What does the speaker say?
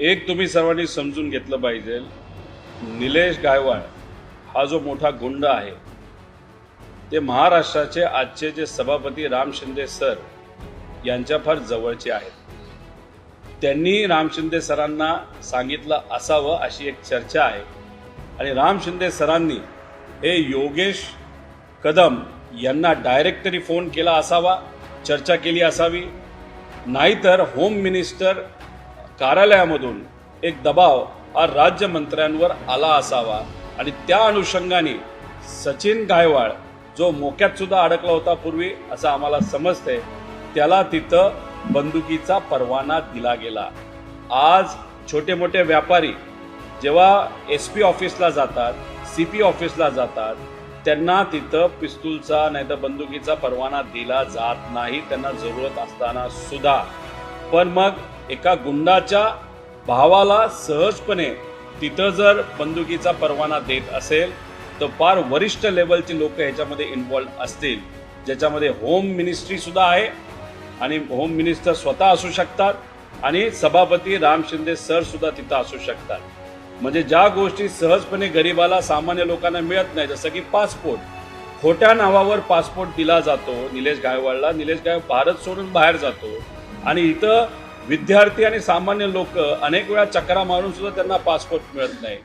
एक तुम्ही सर्वांनी समजून घेतलं पाहिजे निलेश गायवाळ हा जो मोठा गुंड आहे ते महाराष्ट्राचे आजचे जे सभापती राम शिंदे सर यांच्या फार जवळचे आहेत. त्यांनी राम शिंदे सरांना सांगितलं असावं अशी एक चर्चा आहे. आणि राम शिंदे सरांनी हे योगेश कदम यांना डायरेक्ट तरी फोन केला असावा चर्चा केली असावी. नाहीतर होम मिनिस्टर कार्यालयामधून एक दबाव हा राज्यमंत्र्यांवर आला असावा. आणि त्या अनुषंगाने सचिन गायवाळ जो मोक्यात सुद्धा अडकला होता पूर्वी असं आम्हाला समजतंय त्याला तिथं बंदुकीचा परवाना दिला गेला. आज छोटे मोठे व्यापारी जेव्हा एस पी ऑफिसला जातात सी पी ऑफिसला जातात त्यांना तिथं पिस्तूलचा नाही तर बंदुकीचा परवाना दिला जात नाही त्यांना जरूरत असताना सुद्धा. पण मग एका गुंडाच्या भावाला सहजपणे तिथं जर बंदुकीचा परवाना देत असेल तर फार वरिष्ठ लेवलची लोक ह्याच्यामध्ये इन्व्हॉल्ड असतील. ज्याच्यामध्ये होम मिनिस्ट्रीसुद्धा आहे आणि होम मिनिस्टर स्वतः असू शकतात आणि सभापती राम शिंदे सरसुद्धा तिथं असू शकतात. म्हणजे ज्या गोष्टी सहजपणे गरिबाला सामान्य लोकांना मिळत नाही जसं की पासपोर्ट. खोट्या नावावर पासपोर्ट दिला जातो निलेश गायवाडला निलेश गाय भारत सोडून बाहेर जातो. आणि इथं विद्यार्थी आणि सामान्य लोक अनेक वेळा चक्रा मारून सुद्धा त्यांना पासपोर्ट मिळत नाही.